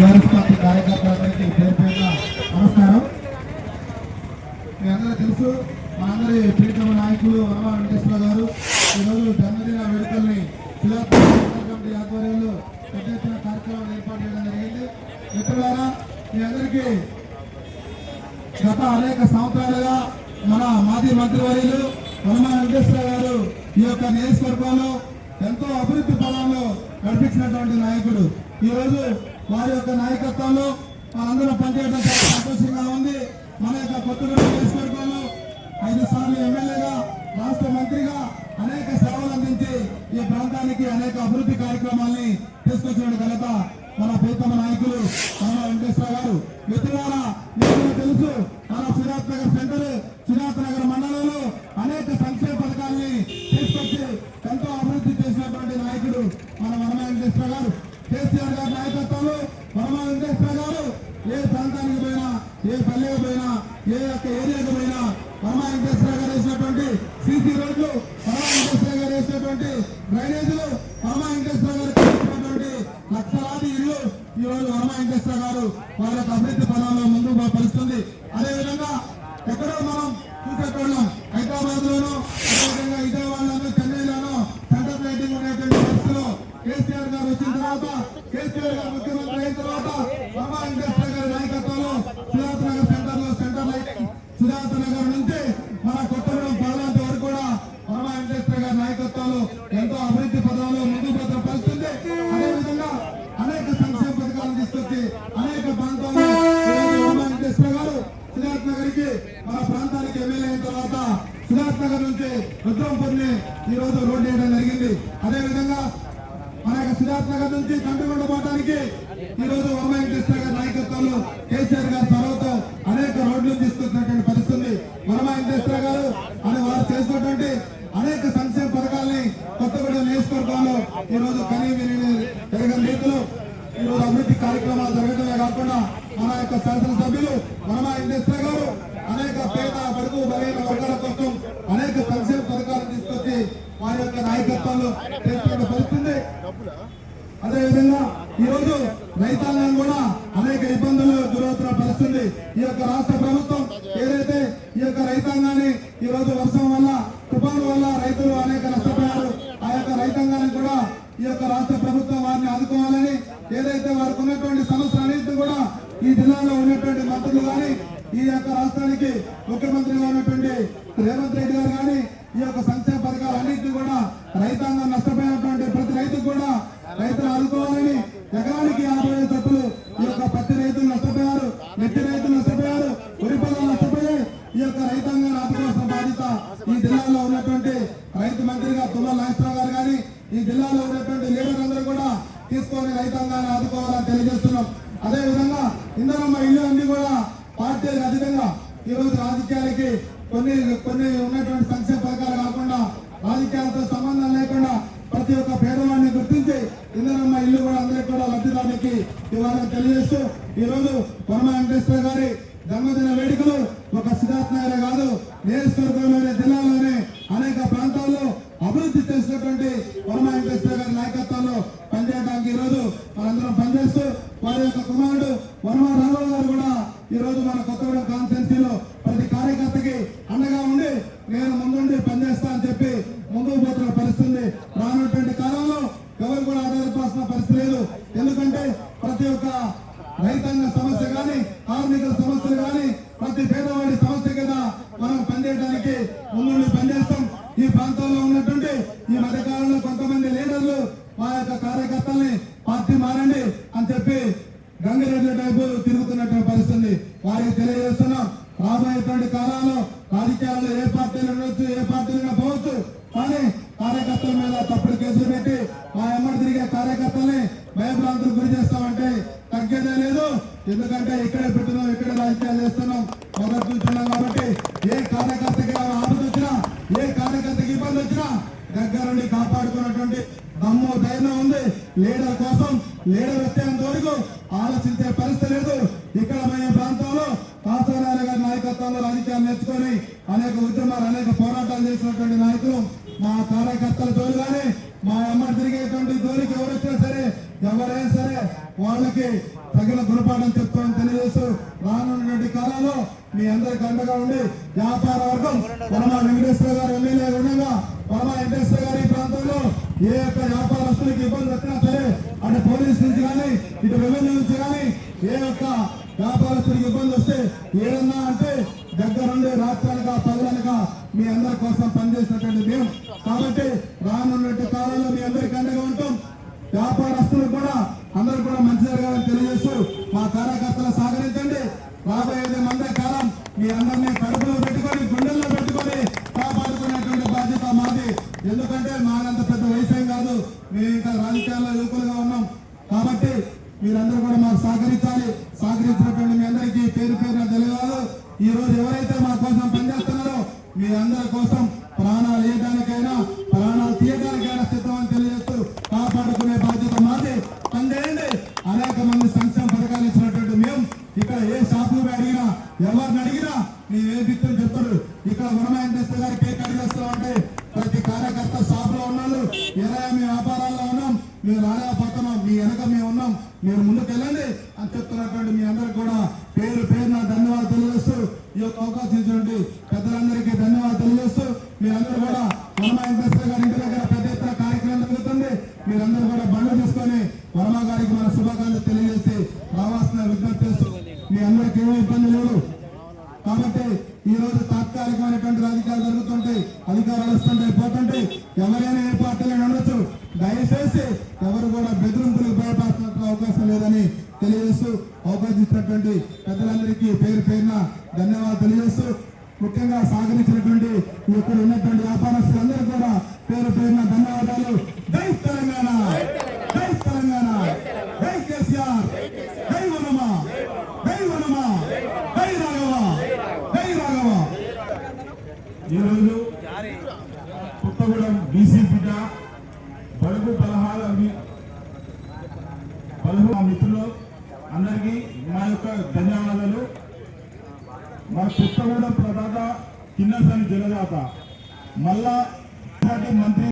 TRS party కార్యకర్తలందరికీ పేరు పేరున నమస్కారం. మీ అందరూ తెలుసు మా అందరి ప్రీతమ నాయకులు వనమ వెంకటేశ్వర గారు ఈరోజు జన్మదిన వేడుకల్ని కమిటీ ఆధ్వర్యంలో పెద్ద ఎత్తున కార్యక్రమాలు ఏర్పాటు చేయడం జరిగింది. మిత్రులారా మీ అందరికీ గత అనేక సంవత్సరాలుగా మన మాజీ మంత్రివర్యులు వరమా వెంకటేశ్వర గారు ఈ యొక్క నియోజకవర్గంలో ఎంతో అభివృద్ధి పదంలో నడిపించినటువంటి నాయకుడు. ఈరోజు వారి యొక్క నాయకత్వంలో మనందరం పనిచేయడం చాలా సంతోషంగా ఉంది. మన యొక్క కొత్తగూడెం నియోజకవర్గంలో ఐదు సార్లు ఎమ్మెల్యేగా రాష్ట్ర మంత్రిగా అనేక సేవలు అందించి ఈ ప్రాంతానికి అనేక అభివృద్ధి కార్యక్రమాల్ని తీసుకొచ్చిన ఘనత మన ప్రీతమ నాయకులు రామ వెంకటేశ్వర గారు. మిత్రులారా మీకు తెలుసు మన సిరాత్ నగర్ సెంటర్ సిరాత్ నగర్ మండలంలో అనేక సంక్షేమ పథకాల్ని తీసుకొచ్చి ఎంతో అభివృద్ధి చేసినటువంటి నాయకుడు మన వనమ వెంకటేశ్వర గారు. కేసీఆర్ గారి నాయకత్వంలో వనమ వెంకటేశ్వర గారు ఏ ప్రాంతానికి పోయినా ఏ పల్లెకి పోయినా ఏ యొక్క ఏరియాకి పోయినా వనమ వెంకటేశ్వర గారు వేసినటువంటి సీసీ రోడ్లు వనమ వెంకటేశ్వర గారు వేసినటువంటి డ్రైనేజీలు వనమ వెంకటేశ్వర గారు చేసినటువంటి లక్షలాది ఇళ్ళు ఈ రోజు వనమ వెంకటేశ్వర గారు వారి యొక్క అభివృద్ధి పదాల్లో ముందు పరుస్తుంది అదే విధంగా ఎక్కడో మనం చూసేటోళ్ళు కేసీఆర్ గారు వచ్చిన తర్వాత కేసీఆర్ గారు ముఖ్యమంత్రి అయిన తర్వాత వనమ వెంకటేశ్వర గారి నాయకత్వంలో సిద్ధార్థ నగర్ సెంటర్లో సెంటర్ లైటింగ్ సిద్ధార్థ నగర్ నుంచి మన కొత్తగూడెం పార్లమెంట్ వరకు కూడా వనమ వెంకటేశ్వర గారి నాయకత్వంలో ఎంతో అభివృద్ధి పదంలో ముందుకు భద్రపరుస్తుంది అదేవిధంగా అనేక సంక్షేమ పథకాలను తీసుకొచ్చి అనేక ప్రాంతాల్లో ఈరోజు వెంకటేశ్వర గారు సిద్ధార్థ నగర్కి మన ప్రాంతానికి ఎమ్మెల్యే అయిన తర్వాత సిద్ధార్థ నగర్ నుంచి రుద్రంపూర్ని ఈ రోజు రోడ్డు వేయడం జరిగింది. అదేవిధంగా సిద్ధార్థ నగర్ నుంచి తండ్రిగొండ పోవడానికి ఈ రోజు వరమ వెంకటేశ్వర గారి నాయకత్వంలో కేసీఆర్ గారి చొరవతో అనేక రోడ్లు తీసుకొచ్చినటువంటి పరిస్థితి. ఉంది వరమ వెంకటేశ్వర గారు అని వారు చేసినటువంటి అనేక సంక్షేమ పథకాలని కొత్తగూడెం నియోజకవర్గంలో ఈ రోజు కనీ విని జరగని రీతిలో ఈ రోజు అభివృద్ధి కార్యక్రమాలు జరగడమే కాకుండా మన యొక్క శాసనసభ్యులు వరమ కృష్ణ గారు అనేక పేద బడుగు బలైన వర్గాల కోసం అనేక సంక్షేమ పథకాలు తీసుకొచ్చి వారి యొక్క నాయకత్వంలో చేస్తున్న పరిస్థితి. అదేవిధంగా ఈ రోజు రైతాంగం కూడా అనేక ఇబ్బందులు గురవుతున్న పరిస్థితుంది ఈ యొక్క రాష్ట్ర ప్రభుత్వం ఏదైతే ఈ యొక్క రైతాంగాన్ని ఈ రోజు వర్షం వల్ల తుఫాను వల్ల రైతులు అనేక నష్టపోయారు ఆ యొక్క రైతాంగాన్ని కూడా ఈ యొక్క రాష్ట్ర ప్రభుత్వం వారిని ఆదుకోవాలని ఏదైతే వారికి ఉన్నటువంటి సమస్యలన్నింటినీ కూడా ఈ జిల్లాలో ఉన్నటువంటి మంత్రులు కానీ ఈ యొక్క రాష్ట్రానికి ముఖ్యమంత్రిగా ఉన్నటువంటి రేవంత్ రెడ్డి గారు కానీ ఈ యొక్క సంక్షేమ పథకాలు అన్నింటినీ కూడా రైతాంగం నష్టపోయినటువంటి ప్రతి రైతుకు కూడా రైతులు ఆదుకోవాలని ఎకరానికి యాభై వేల చొప్పులు ఈ యొక్క పత్తి రైతులు నష్టపోయారు మిర్చి రైతులు నష్టపోయారు వరి పొలాలు నష్టపోయాయి ఈ యొక్క రైతాంగాన్ని ఆదుకోవాల్సిన బాధ్యత ఈ జిల్లాలో ఉన్నటువంటి రైతు మంత్రిగా తుల్ల నాగేశ్వరరావు గారు కానీ ఈ జిల్లాలో ఉన్నటువంటి లీడర్ అందరూ కూడా తీసుకొని రైతాంగాన్ని ఆదుకోవాలని తెలియజేస్తున్నాం. అదే విధంగా ఇందరమ్మ ఇల్లు అన్ని కూడా పార్టీలకు అధికంగా ఈరోజు రాజకీయాలకి కొన్ని కొన్ని ఉన్నటువంటి సంక్షేమ పథకాలు కాకుండా రాజకీయాలతో సంబంధం లేకుండా ప్రతి ఒక్క పేదవాడిని గుర్తించి ఇందరమ్మ ఇల్లు కూడా అందరికి కూడా లబ్ధిదారునికి ఇవాళ తెలియజేస్తూ ఈ రోజు వెంకటేశ్వర గారి జన్మదిన వేడుకలు ఒక సిద్ధార్థ కాదు నియోజకవర్గంలోని జిల్లాలోని అనేక ప్రాంతాల్లో అభివృద్ధి చేసినటువంటి పరమ వెంకటేశ్వర గారి నాయకత్వంలో పనిచేయడానికి ఈ రోజు మనందరం పనిచేస్తూ వారి యొక్క కుమారుడు వర్మ రాఘవ గారు కూడా ఈ రోజు మన కొత్తగూడెం కాన్స్టెన్సీలో ఎవరు కూడా ఆధారపడాల్సిన పరిస్థితి లేదు. ఎందుకంటే ప్రతి ఒక్క రైతాంగ సమస్య కానీ కార్మికుల సమస్యలు కానీ ప్రతి పేదవాడి సమస్య కదా మనం పనిచేయడానికి ముందు పనిచేస్తాం. ఈ ప్రాంతంలో ఉన్నటువంటి ఈ మధ్యకాలంలో కొంతమంది లీడర్లు మా యొక్క కార్యకర్తల్ని పార్టీ మారండి అని చెప్పి గంగిరెడ్డి టైపు తిరుగుతున్నటువంటి పరిస్థితి వారికి తెలియజేస్తున్నాం రాబోయేటువంటి కాలంలో రాజకీయాల్లో ఏ పార్టీలు ఉండొచ్చు ఏ పార్టీలు పోవచ్చు కానీ కార్యకర్తల మీద తప్పుడు కేసులు పెట్టి మా ఎమ్మడి తిరిగే కార్యకర్తల్ని భయభ్రాంతులు గురి చేస్తామంటే తగ్గేదే లేదు. ఎందుకంటే ఇక్కడే పెట్టున్నాం ఇక్కడే రాజకీయాలు చేస్తున్నాం. మొదటి చూస్తున్నాం కాబట్టి ఏ కార్యకర్తకి ఆపద వచ్చినా ఏ కార్యకర్తకి ఇబ్బంది వచ్చినా దగ్గరుండి కాపాడుకున్నటువంటి దమ్ము ధైర్యం ఉంది. లీడర్ కోసం లీడర్ వచ్చేంత వరకు ఆలోచించే పరిస్థితి లేదు. ఇక్కడ మన ప్రాంతంలో కాసరాల గారి నాయకత్వంలో రాజకీయాలు నేర్చుకొని అనేక ఉద్యమాలు అనేక పోరాటాలు చేసినటువంటి నాయకులు మా కార్యకర్తల జోలు కానీ మా అమ్మ తిరిగేటువంటి జోలికి ఎవరు వచ్చినా సరే ఎవరైనా సరే వాళ్ళకి తగిన గుణపాఠం చెప్తామని తెలియజేస్తూ రానున్నటువంటి కాలంలో మీ అందరికి అండగా ఉండి వ్యాపార వర్గం పరమా వెంకటేశ్వర గారు ఎమ్మెల్యే ఉండగా పరమా వెంకటేశ్వర గారి ప్రాంతంలో ఏ యొక్క వ్యాపారస్తులకు ఇబ్బంది వచ్చినా సరే అటు పోలీస్ నుంచి కానీ ఇటు రెవెన్యూ నుంచి కానీ ఏ యొక్క వ్యాపారస్తులకు ఇబ్బంది వస్తే ఏదన్నా అంటే దగ్గరుండి రాష్ట్రానిక పగలనక మీ అందరి కోసం పనిచేసినటువంటి మేము. కాబట్టి రానున్నట్టు వ్యాపారస్తులు కూడా అందరూ కూడా మంచి జరగాలని తెలియజేస్తూ మా కార్యకర్తలు సహకరించండి. రాబోయేది మందే కాలం మీ అందరినీ కడుపులో పెట్టుకొని గుండెల్లో పెట్టుకొని కాపాడుకునేటువంటి బాధ్యత మాది. ఎందుకంటే మాదంత పెద్ద వయసు కాదు. మేము ఇంకా రాజకీయాల్లో యువకులుగా ఉన్నాం. కాబట్టి మీరందరూ కూడా మాకు సహకరించాలి. సహకరించినటువంటి మీ అందరికీ పేరు పేరున తెలియదు ఈ రోజు ఎవరైతే మా కోసం పనిచేస్తున్నారో మీ అందరి కోసం ప్రాణాలు వేయడానికైనా ప్రాణాలు తీయడానికైనా సిద్ధమని తెలియజేస్తూ కాపాడుకునే బాధ్యత మాది పనిచేయండి అనేక మంది సంక్షేమ పథకాలు ఇచ్చినటువంటి మేము ఇక్కడ ఏ షాపులు అడిగినా ఎవరిని అడిగినా మేము ఏ దిక్కులు చెప్తారు ఇక్కడ వనమాయంత్ర గారికి కేక్ అడిగేస్తున్నాం అంటే ప్రతి కార్యకర్త షాప్లో ఉన్నాడు ఎలా మీ వ్యాపారాల్లో ఉన్నాం? మీరు రాలేకపోతున్నాం మీ వెనక మేము ఉన్నాం. మీరు ముందుకెళ్ళండి అని చెప్తున్నటువంటి మీ అందరికి కూడా పేరు పేరున ధన్యవాదాలు తెలియజేస్తూ ఈ యొక్క అవకాశం ఇచ్చినటువంటి పెద్దలందరికీ ధన్యవాదాలు తెలియజేస్తూ మీరందరూ కూడా వర్మ వెంకటేశ్వర గారి ఇంటి దగ్గర పెద్ద ఎత్తున కార్యక్రమం జరుగుతుంది. మీరందరూ కూడా బండ్లు తీసుకొని వర్మ గారికి మన శుభాకాంక్షలు తెలియజేసి రావాల్సిన విజ్ఞప్తి చేస్తూ మీ అందరికీ ఏమీ ఇబ్బంది లేదు. కాబట్టి ఈ రోజు తాత్కాలికమైనటువంటి రాజకీయాలు జరుగుతుంటాయి అధికారాలు వస్తుంటాయి పోతుంటాయి ఎవరైనా ఏ పార్టీలో ఉండొచ్చు దయచేసి ఎవరు కూడా బెదిరింపులకు భయపడుతున్న అవకాశం లేదని తెలియజేస్తూ అవకాశం ఇచ్చినటువంటి పెద్దలందరికీ పేరు పేరున ధన్యవాదాలు తెలియజేస్తూ ముఖ్యంగా సాగరించినటువంటి ఇక్కడ ఉన్నటువంటి వ్యాపారస్తులందరూ కూడా పేరు పేరున ధన్యవాదాలు జై తెలంగాణ జై తెలంగాణ జై కేసీఆర్ జై వనమా జై వనమా జై రాఘవ జై రాఘవ ఈరోజు కొత్తగూడెం బీసీ బిడ్డ బడుగు పలహాల పలుగు మా మిత్రులు అందరికీ మా యొక్క ధన్యవాదాలు మా కొత్తగూడెం జనదాత మళ్ళా మంత్రి